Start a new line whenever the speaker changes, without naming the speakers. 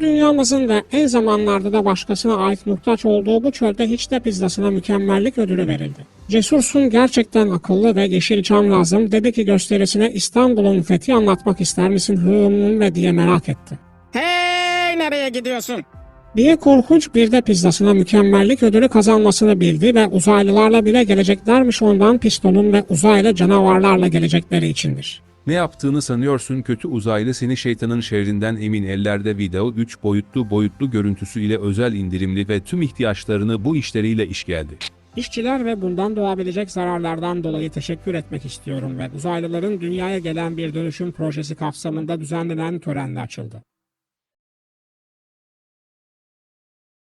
Dünyamızın da en zamanlarda da başkasına ait muhtaç olduğu bu çölde hiç de pizzasına mükemmellik ödülü verildi. Cesursun gerçekten akıllı ve Yeşilçam lazım dedi ki gösterisine İstanbul'un fethi anlatmak ister misin hımm ve diye merak etti.
Hey nereye gidiyorsun?
diye korkunç bir de pizzasına mükemmellik ödülü kazanmasını bildi ve uzaylılarla bile geleceklermiş ondan pistonun ve uzaylı canavarlarla gelecekleri içindir.
Ne yaptığını sanıyorsun kötü uzaylı seni şeytanın şerrinden emin ellerde video 3 boyutlu boyutlu görüntüsü ile özel indirimli ve tüm ihtiyaçlarını bu işleriyle iş geldi.
İşçiler ve bundan doğabilecek zararlardan dolayı teşekkür etmek istiyorum ve uzaylıların dünyaya gelen bir dönüşüm projesi kapsamında düzenlenen törenle açıldı.